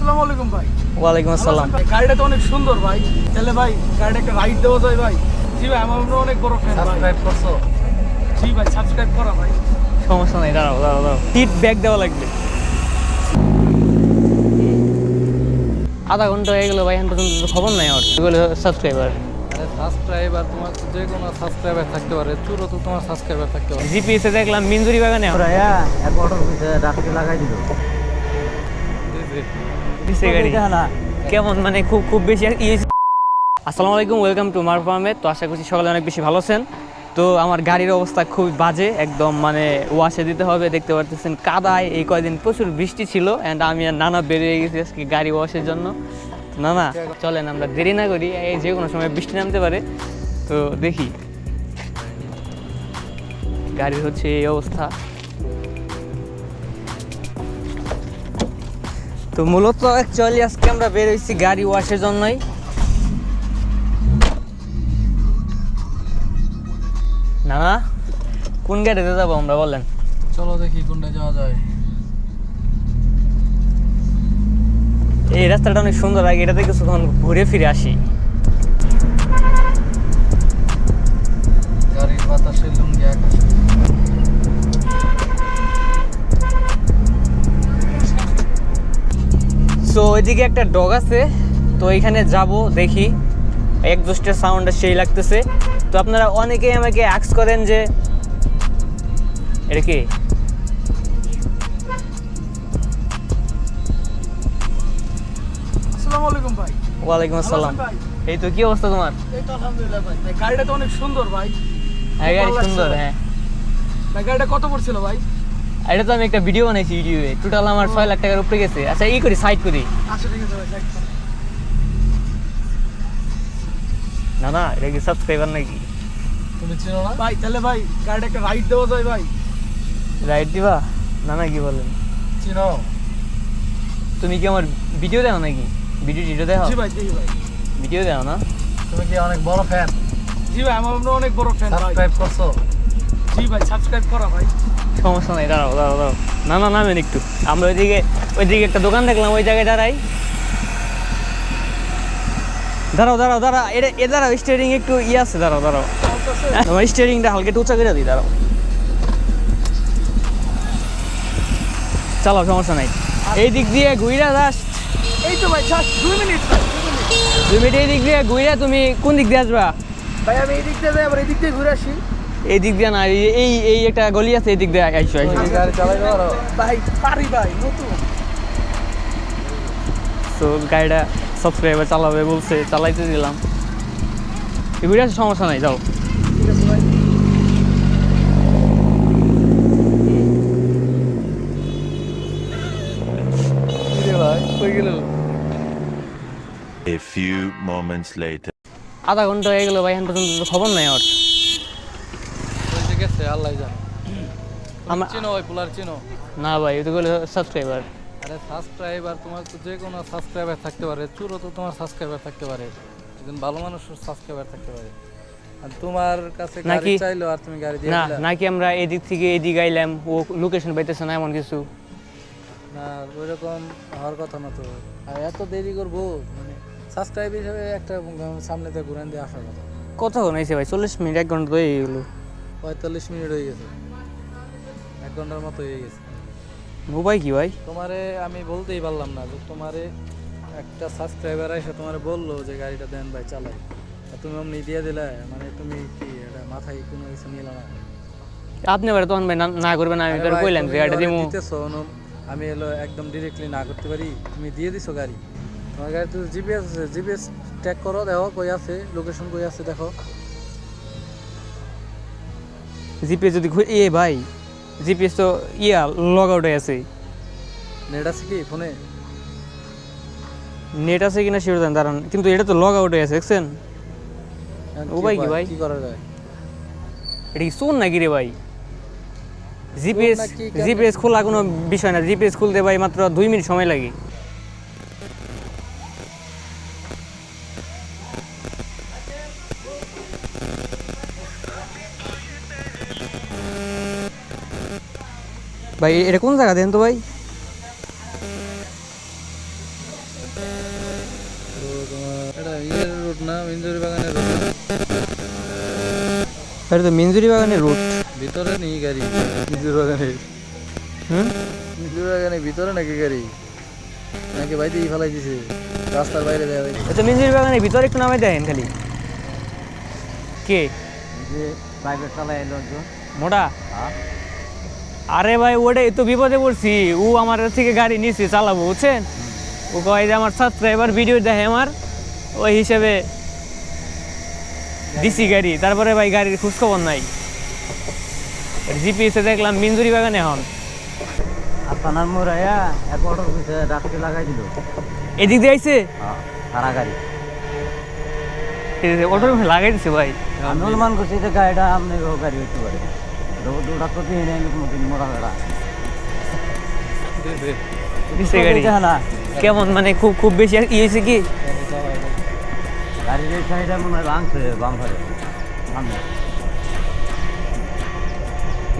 আসসালামু আলাইকুম ভাই। ওয়ালাইকুম আসসালাম। গাড়িটা তো অনেক সুন্দর ভাই। তাহলে ভাই গাড়িটা একটা রাইড দেওয়া যায় ভাই। জি ভাই আমার অনেক বড় ফ্যান সাবস্ক্রাইব করছ? জি ভাই সাবস্ক্রাইব করা ভাই। সমস্যা নেই দাঁড়াও দাঁড়াও দাঁড়াও। সিট ব্যাগ দেওয়া লাগবে। আধা ঘণ্টা হয়ে গেল ভাই এখন পর্যন্ত খবর নাই আমার। এগুলো সাবস্ক্রাইবার সাবস্ক্রাইবার তোমার যে কোনো সাবস্ক্রাইবার থাকতে পারে। চুরো তো তোমার সাবস্ক্রাইবার থাকতে পারে। জিপিএস এ দেখলাম মিঞ্জুরি বাগানে। এক অটোর ভিতরে ডাকতে লাগাই দিল। জি, জি। দিছে গাড়ি। কেমন? মানে খুব খুব বেশি আসসালামু আলাইকুম ওয়েলকাম টু মারুফ আহমেদ। তো আশা করছি সকালে অনেক বেশি ভালো আছেন। তো আমার গাড়ির অবস্থা খুবই বাজে একদম মানে ওয়াশে দিতে হবে দেখতে পারতেছেন কাদায়। এই কয়দিন প্রচুর বৃষ্টি ছিল অ্যান্ড আমি আর নানা বেরিয়ে গেছি আজকে গাড়ি ওয়াশের জন্য। না না চলেন আমরা দেরি না করি এই যে কোনো সময় বৃষ্টি নামতে পারে। তো দেখি। গাড়ির হচ্ছে এই অবস্থা। তো মূলত অ্যাকচুয়ালি আজকে আমরা বের হয়েছি গাড়ি ওয়াশের জন্যই। না কোন গাড়িতে যাব আমরা বলেন? চলো দেখি কোনটা যাওয়া যায়। এই রাস্তাটা অনেক সুন্দর আগে এটাতে কিছুক্ষণ ঘুরে ফিরে আসি। গাড়ির বাতাসে লুঙ্গি আকাশে। সো ওইদিকে একটা ডগ আছে তো এখানে যাব দেখি। এক দোষটা সাউন্ডটা সেই লাগতেছে। তো আপনারা অনেকেই আমাকে অ্যাক্স করেন যে এটা কি? আসসালামু ওয়ালাইকুম আসসালাম। এই তো কি অবস্থা তোমার? এই তো আলহামদুলিল্লাহ ভাই। গাড়িটা তো অনেক সুন্দর ভাই। হ্যাঁ গাড়ি সুন্দর হ্যাঁ। গাড়িটা কত পড়ছিল ভাই? এটা তো আমি একটা ভিডিও বানাইছি ইউটিউবে টোটাল আমার ছয় লাখ টাকার উপরে গেছে। আচ্ছা ই করি সাইড করি। আচ্ছা। না না এটা কি সাবস্ক্রাইবার নাকি? তুমি চিনো না? ভাই তাহলে ভাই গাড়িটা একটা রাইড দেওয়া যায় ভাই রাইট দিবা? না না কি বলেন? চিনো। তুমি কি আমার ভিডিও দেখো নাকি? ভিডিও টিডিও দেখো জি ভাই দেখি ভাই। ভিডিও দেখো না? তুমি কি অনেক বড় ফ্যান জি ভাই আমার অনেক বড় ফ্যান সাবস্ক্রাইব করছ? জি ভাই সাবস্ক্রাইব করা ভাই। সমস্যা নাই দাঁড়াও দাঁড়াও দাঁড়াও। না না নামেন একটু। আমরা ওইদিকে ওইদিকে একটা দোকান দেখলাম ওই জায়গায় দাঁড়াই। দাঁড়াও দাঁড়াও দাঁড়া এটা এ দাঁড়াও স্টিয়ারিং একটু ইয়ে আছে দাঁড়াও দাঁড়াও। আমার স্টিয়ারিংটা হালকা একটু উঁচা করে দিই দাঁড়াও। চালাও সমস্যা নাই। এই দিক দিয়ে ঘুইরা দাস এই তো ভাই জাস্ট দুই মিনিট। দুই মিনিট এই দিক দিয়ে ঘুইরা তুমি কোন দিক দিয়ে আসবা? ভাই আমি এই দিক দিয়ে যাই আবার এই দিক দিয়ে ঘুরে আসি। এই দিক দিয়ে না এই- এই এই একটা গলি আছে এই দিক দিয়ে আইসো আইসো। ভাই পারি ভাই নতুন। তো গাড়িটা সাবস্ক্রাইবার চালাবে বলছে চালাইতে দিলাম। এগুলি আছে সমস্যা নাই যাও। ঠিক আছে ভাই কিরে ভাই কই গেল? A few moments later. আধা ঘণ্টা হয়ে গেল ভাই এখন পর্যন্ত তো খবর নাই আমার। গেছে আল্লাহ জানে। আমার- চিনো পোলার চিনো? না ভাই সাবস্ক্রাইবার আরে সাবস্ক্রাইবার তোমার তো যে কোনো সাবস্ক্রাইবার থাকতে পারে চুরো তো তোমার সাবস্ক্রাইবার থাকতে পারে। একজন ভালো মানুষ সাবস্ক্রাইবার থাকতে পারে। আর তোমার কাছে গাড়ি চাইলো আর তুমি গাড়ি দিয়ে না নাকি আমরা এদিক থেকে এদিক আইলাম ও লোকেশন পাইতেছে না এমন কিছু। না ওইরকম হওয়ার কথা না তো। আর এত দেরি করব মানে সাবস্ক্রাইব হিসেবে একটা সামনে থেকে ঘুরান দিয়ে আসার কথা। কতক্ষণ হয়েছে ভাই চল্লিশ মিনিট এক ঘণ্টা তো গেলো পঁয়তাল্লিশ মিনিট হয়ে গেছে। এক ঘণ্টার মতো হয়ে গেছে। উপায় কি ভাই? তোমারে আমি বলতেই পারলাম না যে তোমারে একটা সাবস্ক্রাইবার এসে তোমারে বলল যে গাড়িটা দেন ভাই চালাই। আর তুমি অমনি দিয়ে দিলে মানে তুমি কি এটা মাথায় কোনো কিছু নিল না? আপনি এবার তখন ভাই না- না করবেন আমি তোর কইলাম যে গাড়িটা দিমু। আমি এলো একদম ডিরেক্টলি না করতে পারি তুমি দিয়ে দিছো গাড়ি। তোমার গাড়ি তো জিপিএস আছে জিপিএস ট্যাগ করো দেখো কই আছে লোকেশন কই আছে দেখো। জিপিএস যদি ঘুরে ইয়ে ভাই জিপিএস তো ইয়া লগ আউট হয়ে আছে। নেট আছে কি ফোনে? নেট আছে কিনা শিওর জান দাঁড়ান কিন্তু এটা তো লগ আউট হয়ে আছে দেখছেন? ও ভাই কি ভাই? কি করা যায়? এটা কি শোন নাকি রে ভাই? জিপিএস? জিপিএস খোলা কোনো বিষয় না জিপিএস খুলতে ভাই মাত্র দুই মিনিট সময় লাগে। ভাই এটা কোন জায়গা দেন তো ভাই? এটা রোড না ইঞ্জুরি বাগানের রোড তো মিঞ্জুরি বাগানের রুট ভিতরে নেই গাড়ি। ইঞ্জুরি বাগানের হুম? ইঞ্জুরি বাগানের ভিতরে নাকি গাড়ি? নাকি বাইতেই ফেলাই দিছে রাস্তার বাইরে হয়েছে। এটা মিঞ্জুরি বাগানের ভিতরে একটু নামে দেখেন খালি। কে? যে প্রাইভেট চালায় এলো একজন মোটা? হ্যাঁ। আরে ভাই ওটাই তো বিপদে পড়ছি। ও আমার থেকে গাড়ি নিচ্ছে চালাবো বুঝছেন? ও কয় যে আমার সাবস্ক্রাইবার ভিডিও দেখে আমার ওই হিসেবে দিছি গাড়ি। তারপরে ভাই গাড়ির খোঁজখবর নাই। জিপিএসে দেখলাম মিঞ্জুরি বাগানে এখন। আস্তানার মোড়াইয়া এক অটোর ভিতরে রাখতে লাগাই দিল। এদিক দিয়ে আইছে? হ্যাঁ সারা গাড়ি। অটোর লাগাই দিছে ভাই। অনুমান করছি যে গাড়িটা আপনি গাড়ি হইতে পারে। তো কোনোদিন বেড়া গাড়ি না কেমন মানে খুব খুব বেশি ইয়ে হয়েছে কি গাড়ির এই সাইডে মনে হয় ভাঙছে বাম ঘরে সামনে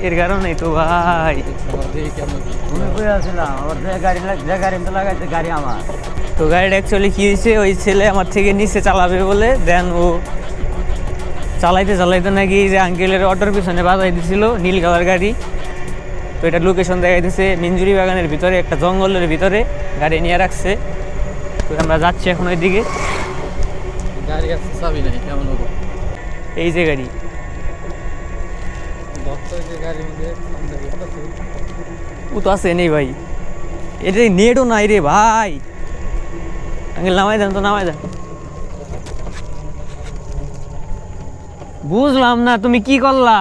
এর কারণেই তো ভাই। তুমি কই আসছিলাম আবার যে গাড়ি লাগ- যে গাড়ি মধ্যে লাগাইছে গাড়ি আমার তো গাড়িটা অ্যাকচুয়ালি কি হয়েছে ওই ছেলে আমার থেকে নিচে চালাবে বলে দেন ও চালাইতে চালাইতে নাকি যে আঙ্কেলের অটোর পিছনে বাজাই দিছিল নীল কালার গাড়ি। তো এটা লোকেশন দেখাই দিছে মিঞ্জুরি বাগানের ভিতরে একটা জঙ্গলের ভিতরে গাড়ি নিয়ে রাখছে। তো আমরা যাচ্ছি এখন ওইদিকে। গাড়ি আছে চাবি নাই কেমন হব এই যে গাড়ি। ও তো আছে নেই ভাই। এটা নেটও নাই রে ভাই। আঙ্কেল নামাই দেন তো নামাই দেন। বুঝলাম না তুমি কি করলা?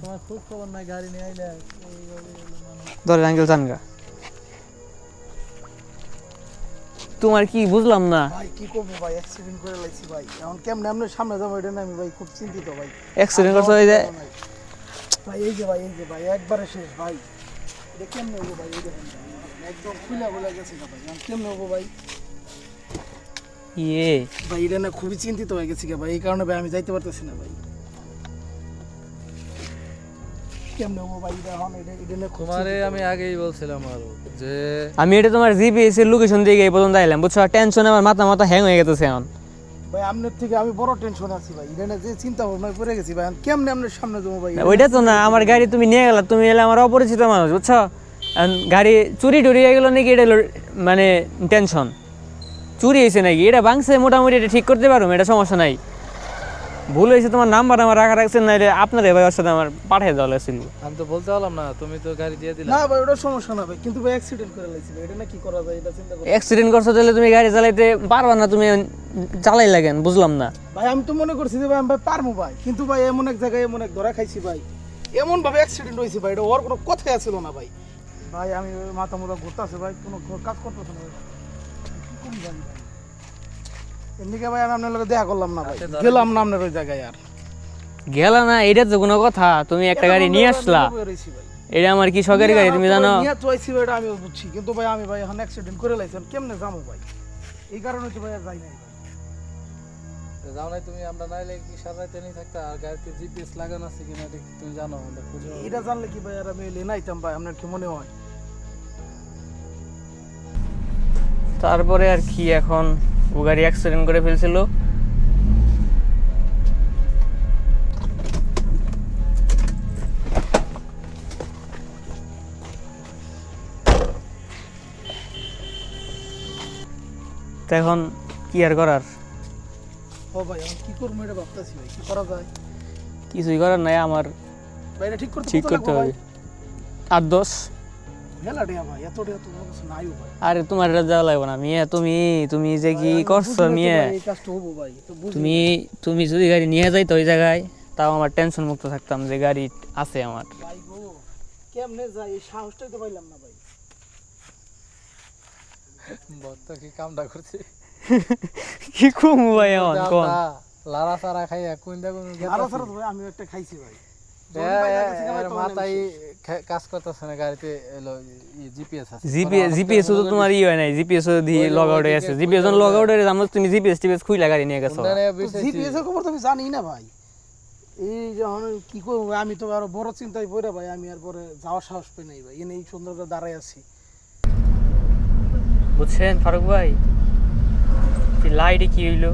তোমার খোঁজ খবর নাই গাড়ি নিয়ে আইলে ধরে আঙ্কেল চানগা তোমার কি বুঝলাম না? ভাই কি করব ভাই? অ্যাক্সিডেন্ট করে লাইছি ভাই। এখন কেমনে সামনে যাব এটা না আমি ভাই খুব চিন্তিত ভাই। অ্যাক্সিডেন্ট করছ এই যে ভাই। এই যে ভাই এই যে ভাই একবারে শেষ ভাই। এটা কেমনে হব ভাই? এই দেখেন একদম খুলে বলে গেছে না ভাই। কেমনে হব ভাই? ইয়ে। ভাই এটা না খুবই চিন্তিত হয়ে গেছি ভাই এই কারণে ভাই আমি যাইতে পারতেছি না ভাই। তোমারে আমি আগেই বলছিলাম আরও যে আমি এটা তোমার জিপিএস এর লোকেশন দিয়ে এই পর্যন্ত আইলাম বুঝছ? টেনশনে আমার মাথা মাথা হ্যাং হয়ে গেছে এখন। ভাই আপনার থেকে আমি বড় টেনশন আছি ভাই এটা যে চিন্তা ভাবনায় পড়ে গেছি ভাই এখন কেমনে আপনার সামনে যাব ভাই? ওইটা তো না আমার গাড়ি তুমি নিয়ে গেলা তুমি এলে আমার অপরিচিত মানুষ বুঝছ? গাড়ি চুরি টুরি হয়ে গেল নাকি এটা মানে টেনশন চুরি হয়েছে নাকি? এটা ভাঙছে মোটামুটি এটা ঠিক করতে পারো এটা সমস্যা নাই। ভুল হয়েছে তোমার নাম্বার আমার রাখা রাখছেন না আপনার ভাই ওর সাথে আমার পাঠিয়ে দেওয়া লাগছিল। আমি তো বলতে পারলাম না তুমি তো গাড়ি দিয়ে দিলা। না ভাই ওটা সমস্যা না ভাই কিন্তু ভাই অ্যাক্সিডেন্ট করে ভাই এটা না কি করা যায় এটা চিন্তা করো। অ্যাক্সিডেন্ট করছ তাহলে তুমি গাড়ি চালাইতে পারবা না তুমি চালাই লাগেন বুঝলাম না। ভাই আমি তো মনে করছি যে ভাই আমি ভাই পারব ভাই কিন্তু ভাই এমন এক জায়গায় এমন এক ধরা খাইছি ভাই। এমন ভাবে অ্যাক্সিডেন্ট হয়েছে ভাই এটা ওর কোনো কথাই আসছিল না ভাই। ভাই আমি মাথা মোটা ঘুরতেছে ভাই কোনো কাজ করতেছে না এমনিকে ভাই আমি আপনার লগে দেখা করলাম না ভাই। গেলাম না আপনার ওই জায়গায় আর। গেলা না এটা তো কোনো কথা তুমি একটা গাড়ি নিয়ে আসলা। এটা আমার কি শখের গাড়ি তুমি জানো? নিয়ে তো আইছি ভাই আমি বুঝছি। কিন্তু ভাই আমি ভাই এখন অ্যাক্সিডেন্ট করে লাইছি এখন কেমনে যাব ভাই? এই কারণে তো ভাই আর যাই নাই। যাও নাই তুমি আমরা নাইলে কি সারাইতে নেই থাকতা? আর গাড়িতে জিপিএস লাগানো আছে কিনা তুমি জানো? আমরা খুঁজে। এটা জানলে কি ভাই আর আমি নাইতাম ভাই আপনার কি মনে হয়? তারপরে আর কি এখন ও গাড়ি অ্যাক্সিডেন্ট করে ফেলছিল। তো এখন কি আর করার? ও ভাই এখন কি করব এটা ভাবতেছি ভাই কি করা যায়? কিছুই করার নাই আমার ঠিক করতে হবে? আট দশ। আরে তোমার যাওয়া লাগবে না মিয়া তুমি তুমি যে কি করছ মিয়া ভাই এই কাজটা হব ভাই তো বুঝি তুমি তুমি যদি গাড়ি নিয়ে যাইতো ওই জায়গায় তাও আমার টেনশন মুক্ত থাকতাম যে গাড়ি আছে আমার। কেমনে যাই সাহসটাই তো পাইলাম না ভাই। বত্তা কি কামটা করছে? কি কম ভাই আমার কোন। লারা সারা খাইয়া কোন দেখুন আরও সারা তো ভাই আমি একটা খাইছি ভাই। মাথায় কাজ করতেছে না গাড়িতে এলো জিপিএস আছে। জিপিএস জিপিএস তো তোমার ই হয় নাই জিপিএস দিয়ে লগ আউট হয়ে আছে জিপিএস যখন লগ আউট হয়ে আমরা তুমি জিপিএস টিপিএস খুইলা গাড়ি নিয়ে গেছো। জিপিএস এর খবর তো আমি জানি না ভাই। এই যখন কি করব আমি তো আরও বড় চিন্তায় পড়ে ভাই আমি আর পরে যাওয়ার সাহস পাই নাই ভাই। এনে এই সুন্দর করে দাঁড়াই আছি। বুঝছেন ফারুক ভাই? লাইটে কি হইল?